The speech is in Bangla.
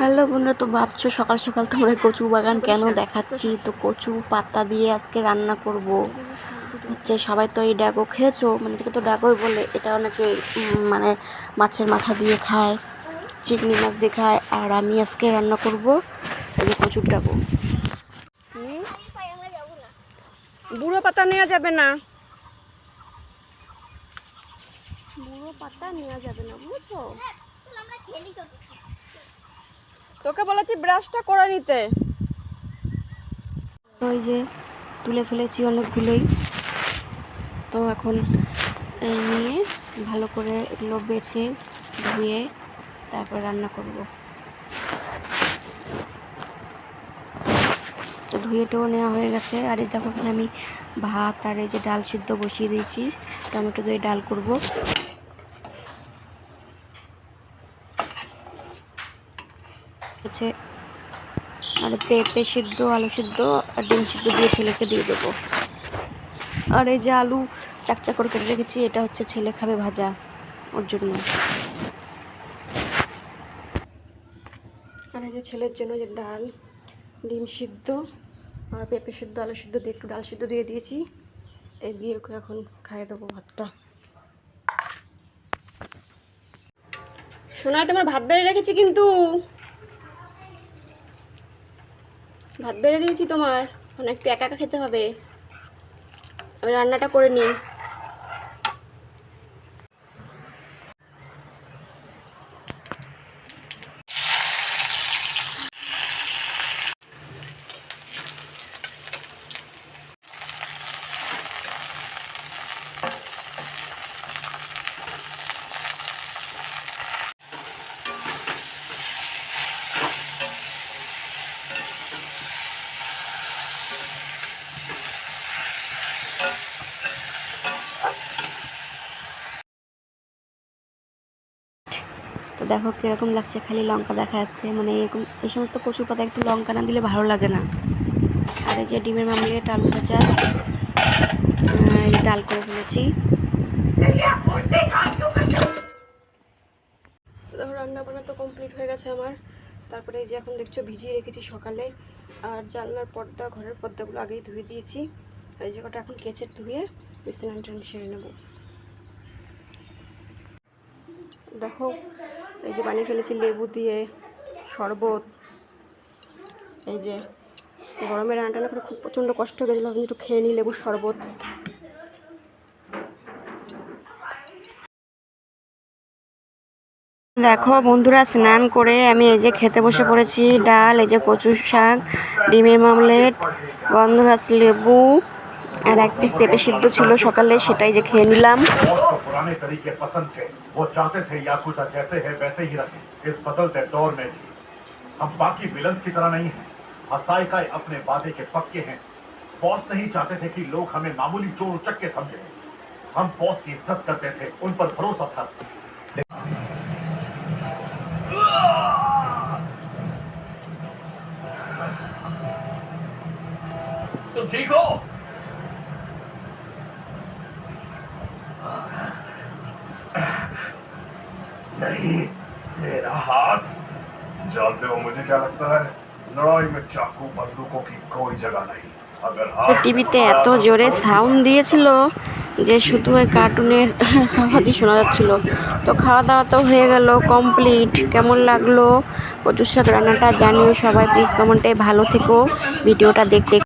হ্যালো বন্ধুরা তো ভাবছ সকাল সকাল তোমাদের কচু বাগান কেন দেখাচ্ছি? তো কচু পাতা দিয়ে আজকে রান্না করব। হচ্ছে সবাই তো এই ডাগো খেয়েছো? মানে এটাকে তো ডাগোই বলে এটা অনেকে মানে মাছের মাথা দিয়ে খায় চিংড়ি মাছ দিয়ে খায় আর আমি আজকে রান্না করব এই যে কচুর ডাগো। বুড়ো পাতা নেওয়া যাবে না। বুড়ো পাতা নেওয়া যাবে না বুঝছ? তোকে বলেছি ব্রাশটা করে নিতে। ওই যে তুলে ফেলেছি অনেকগুলোই। তো এখন নিয়ে ভালো করে এগুলো বেছে ধুয়ে তারপর রান্না করব। তো ধুয়েটাও নেওয়া হয়ে গেছে। আর এই দেখো আমি ভাত আর এই যে ডাল সিদ্ধ বসিয়ে দিয়েছি। টমেটো দিয়ে ডাল করব। হচ্ছে আর পেঁপে সিদ্ধ, আলু সিদ্ধ আর ডিম সিদ্ধ দিয়ে ছেলেকে দিয়ে দেবো। আর এই যে আলু চাকচা করে কেটে রেখেছি, এটা হচ্ছে ছেলে খাবে ভাজা ওর জন্য। আর এই যে ছেলের জন্য যে ডাল, ডিম সিদ্ধ আর পেঁপে সিদ্ধ, আলু সিদ্ধ দিয়ে একটু ডাল সিদ্ধ দিয়ে দিয়েছি। এই দিয়ে ওকে এখন খাইয়ে দেবো ভাতটা। শোনা তোমার ভাত বেড়ে রেখেছি কিন্তু। ভাত বেড়ে দিয়েছি তোমার। এখন একটু একা একা খেতে হবে। আমি রান্নাটা করে নিই। দেখো কীরকম লাগছে, খালি লঙ্কা দেখা যাচ্ছে। মানে এরকম, এই সমস্ত কচুর পাতা একটু লঙ্কা না দিলে ভালো লাগে না। আর এই যে ডিমের মামলেট আলু ভাজা ডাল করে ফেলেছি। ধরো রান্না বান্না তো কমপ্লিট হয়ে গেছে আমার। তারপরে এই যে এখন দেখছ ভিজিয়ে রেখেছি সকালে। আর জানলার পর্দা, ঘরের পর্দাগুলো আগেই ধুয়ে দিয়েছি। এই জায়গাটা এখন কেচে ধুয়ে বিছানা সেরে নেব। দেখো, এই যে বানিয়ে ফেলেছি লেবু দিয়ে, শরবত। এই যে গরমে রান্না করে খুব প্রচণ্ড কষ্ট হয়ে গেছিল আমি একটু খেয়ে নিই লেবুর শরবত। দেখো বন্ধুরা, স্নান করে আমি এই যে খেতে বসে পড়েছি, ডাল, এই যে কচুর শাক, ডিমের মামলেট গন্ধরাস লেবু। আর এক পিস পেঁপে সিদ্ধ ছিল সকালে সেটাই যে খেয়ে নিলাম और को पुराने तरीके पसंद थे वो चाहते थे याकुजा जैसे है वैसे ही रखें इस बदलते दौर में भी हम बाकी विलन्स की तरह नहीं हैं हसाइका अपने वादे के पक्के हैं बॉस नहीं चाहते थे कि लोग हमें मामूली चोर उचक्के समझे हम बॉस की इज्जत करते थे उन पर भरोसा था तुम ठीक हो नहीं मेरा हाथ जानते हो मुझे क्या लगता है लड़ाई में चाकू बंदूकों की कोई जगह नहीं अगर हाथ টিভিতে এত জোরে সাউন্ড দিয়েছিল যে শুধু ওই কার্টুনের আওয়াজই শোনা যাচ্ছিল তো খাওয়া দাওয়া তো হয়ে গেল কমপ্লিট কেমন লাগলো কচুর শাক রান্নাটা জানিও সবাই প্লিজ কমেন্টে ভালো থেকো ভিডিওটা দেখতে